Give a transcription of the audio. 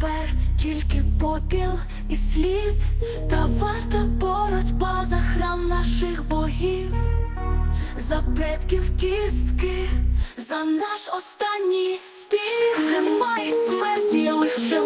тепер тільки попіл і слід, та варта боротьба за храм наших богів, за предків кістки, за наш останній спів немає смерті лише.